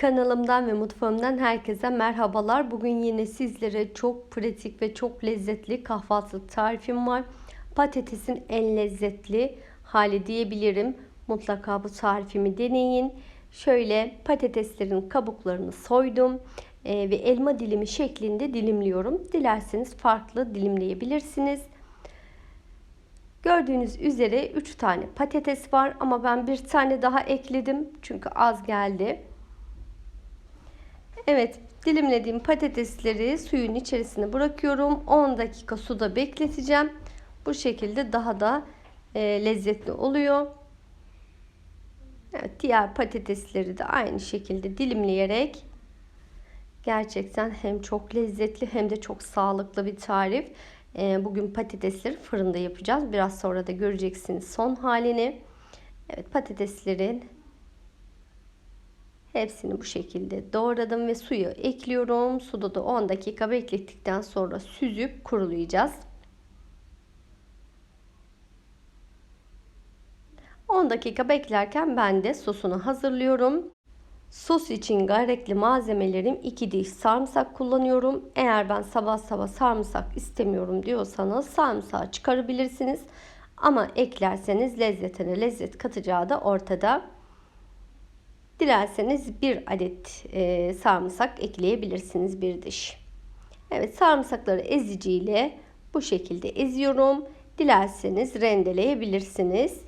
Kanalımdan ve mutfağımdan herkese merhabalar. Bugün yine sizlere çok pratik ve çok lezzetli kahvaltılık tarifim var. Patatesin en lezzetli hali diyebilirim. Mutlaka bu tarifimi deneyin. Şöyle patateslerin kabuklarını soydum e, ve elma dilimi şeklinde dilimliyorum. Dilerseniz farklı dilimleyebilirsiniz. Gördüğünüz üzere 3 tane patates var ama ben bir tane daha ekledim çünkü az geldi. Evet dilimlediğim patatesleri suyun içerisine bırakıyorum. 10 dakika suda bekleteceğim. Bu şekilde daha da e, lezzetli oluyor. Evet, diğer patatesleri de aynı şekilde dilimleyerek gerçekten hem çok lezzetli hem de çok sağlıklı bir tarif. E, bugün patatesleri fırında yapacağız. Biraz sonra da göreceksiniz son halini. Evet patateslerin Hepsini bu şekilde doğradım ve suyu ekliyorum. Suda da 10 dakika beklettikten sonra süzüp kurulayacağız. 10 dakika beklerken ben de sosunu hazırlıyorum. Sos için gerekli malzemelerim 2 diş sarımsak kullanıyorum. Eğer ben sabah sabah sarımsak istemiyorum diyorsanız sarımsağı çıkarabilirsiniz. Ama eklerseniz lezzetine lezzet katacağı da ortada. Dilerseniz bir adet e, sarımsak ekleyebilirsiniz bir diş. Evet sarımsakları eziciyle bu şekilde eziyorum. Dilerseniz rendeleyebilirsiniz.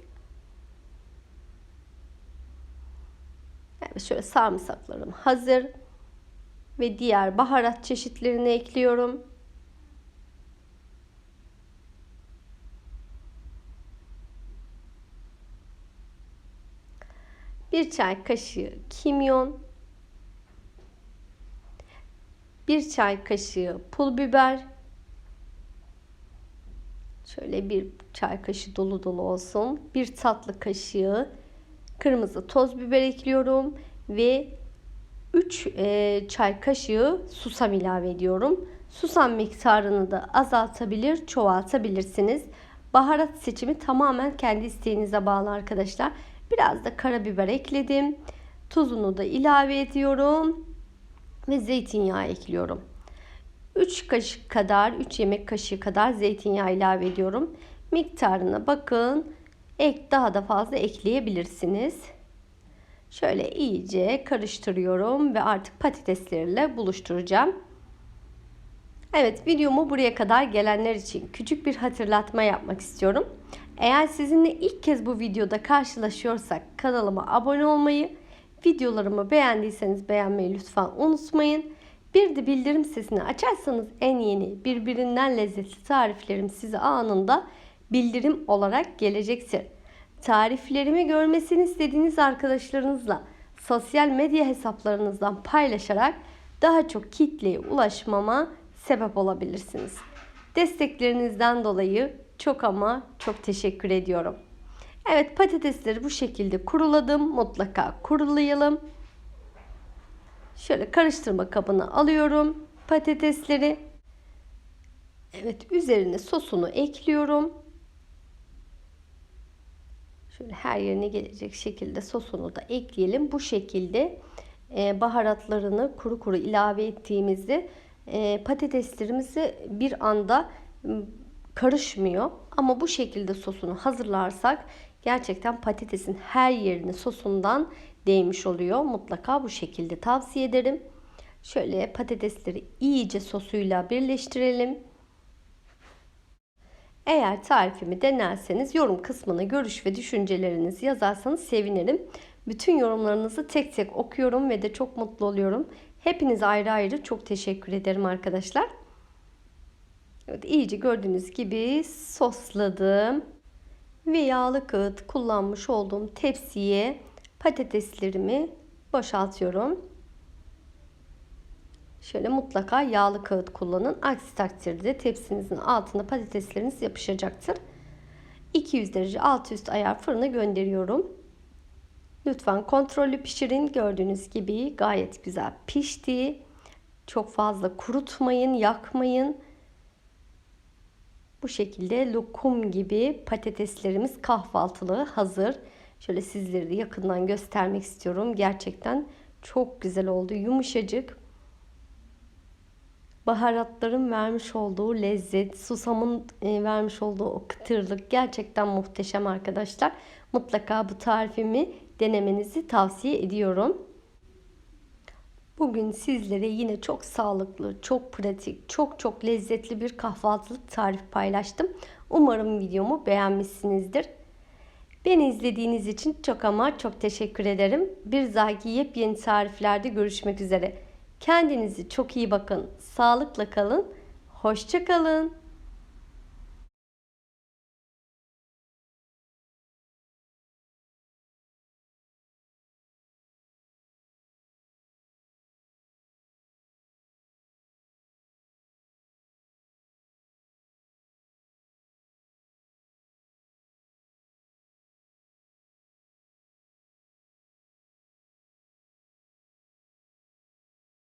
Evet şöyle sarımsaklarım hazır. Ve diğer baharat çeşitlerini ekliyorum. Bir çay kaşığı kimyon, bir çay kaşığı pul biber, şöyle bir çay kaşığı dolu dolu olsun, bir tatlı kaşığı kırmızı toz biber ekliyorum ve 3 e, çay kaşığı susam ilave ediyorum. Susam miktarını da azaltabilir, çoğaltabilirsiniz. Baharat seçimi tamamen kendi isteğinize bağlı arkadaşlar. Biraz da karabiber ekledim. Tuzunu da ilave ediyorum. Ve zeytinyağı ekliyorum. 3 kaşık kadar, 3 yemek kaşığı kadar zeytinyağı ilave ediyorum. Miktarına bakın. Ek daha da fazla ekleyebilirsiniz. Şöyle iyice karıştırıyorum ve artık patateslerle buluşturacağım. Evet videomu buraya kadar gelenler için küçük bir hatırlatma yapmak istiyorum. Eğer sizinle ilk kez bu videoda karşılaşıyorsak kanalıma abone olmayı, videolarımı beğendiyseniz beğenmeyi lütfen unutmayın. Bir de bildirim sesini açarsanız en yeni birbirinden lezzetli tariflerim size anında bildirim olarak gelecektir. Tariflerimi görmesini istediğiniz arkadaşlarınızla sosyal medya hesaplarınızdan paylaşarak daha çok kitleye ulaşmama sebep olabilirsiniz. Desteklerinizden dolayı çok ama çok teşekkür ediyorum. Evet patatesleri bu şekilde kuruladım. Mutlaka kurulayalım. Şöyle karıştırma kabına alıyorum patatesleri. Evet üzerine sosunu ekliyorum. Şöyle her yerine gelecek şekilde sosunu da ekleyelim. Bu şekilde e, baharatlarını kuru kuru ilave ettiğimizde e, patateslerimizi bir anda karışmıyor. Ama bu şekilde sosunu hazırlarsak gerçekten patatesin her yerini sosundan değmiş oluyor. Mutlaka bu şekilde tavsiye ederim. Şöyle patatesleri iyice sosuyla birleştirelim. Eğer tarifimi denerseniz yorum kısmına görüş ve düşüncelerinizi yazarsanız sevinirim. Bütün yorumlarınızı tek tek okuyorum ve de çok mutlu oluyorum. Hepinize ayrı ayrı çok teşekkür ederim arkadaşlar. Evet, iyice gördüğünüz gibi sosladım. Ve yağlı kağıt kullanmış olduğum tepsiye patateslerimi boşaltıyorum. Şöyle mutlaka yağlı kağıt kullanın. Aksi takdirde tepsinizin altına patatesleriniz yapışacaktır. 200 derece alt üst ayar fırına gönderiyorum. Lütfen kontrollü pişirin. Gördüğünüz gibi gayet güzel pişti. Çok fazla kurutmayın, yakmayın. Bu şekilde lokum gibi patateslerimiz kahvaltılığı hazır. Şöyle sizleri de yakından göstermek istiyorum. Gerçekten Çok güzel oldu. Yumuşacık. Baharatların vermiş olduğu lezzet, susamın e, vermiş olduğu o kıtırlık gerçekten muhteşem arkadaşlar. Mutlaka bu tarifimi denemenizi tavsiye ediyorum. Bugün sizlere yine çok sağlıklı, çok pratik, çok çok lezzetli bir kahvaltılık tarif paylaştım. Umarım videomu beğenmişsinizdir. Beni izlediğiniz için çok ama çok teşekkür ederim. Bir dahaki yepyeni tariflerde görüşmek üzere. Kendinize çok iyi bakın. Sağlıkla kalın. Hoşça kalın.